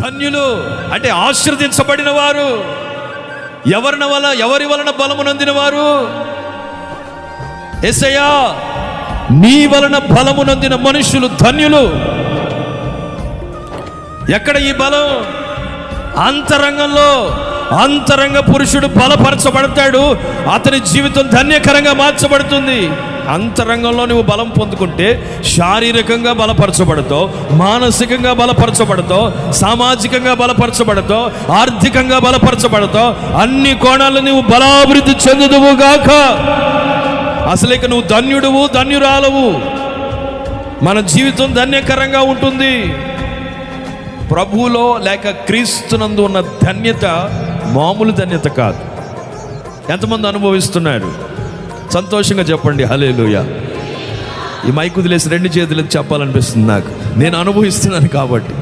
ధన్యులు అంటే ఆశీర్వదించబడిన వారు ఎవరిన వల్ల ఎవరి వలన బలమునందిన వారు ఎసయ్యా నీ వలన బలమునందిన మనుషులు ధన్యులు. ఎక్కడ ఈ బలం? అంతరంగంలో అంతరంగ పురుషుడు బలపరచబడతాడు. అతని జీవితం ధన్యకరంగా మార్చబడుతుంది. అంతరంగంలో నువ్వు బలం పొందుకుంటే శారీరకంగా బలపరచబడతావు మానసికంగా బలపరచబడతావు సామాజికంగా బలపరచబడతావు ఆర్థికంగా బలపరచబడతావు అన్ని కోణాలు నువ్వు బలాభివృద్ధి చెందుదువు గాక. అసలు ఇక నువ్వు ధన్యుడువు ధన్యురాలవు. మన జీవితం ధన్యకరంగా ఉంటుంది. ప్రభువులో లేక క్రీస్తునందు ఉన్న ధన్యత మామూలు ధన్యత కాదు. ఎంతమంది అనుభవిస్తున్నారు? సంతోషంగా చెప్పండి. హలేలుయ ఈ మైకు వదిలేసి రెండు చేతులు చెప్పాలనిపిస్తుంది నాకు. నేను అనుభవిస్తున్నాను కాబట్టి.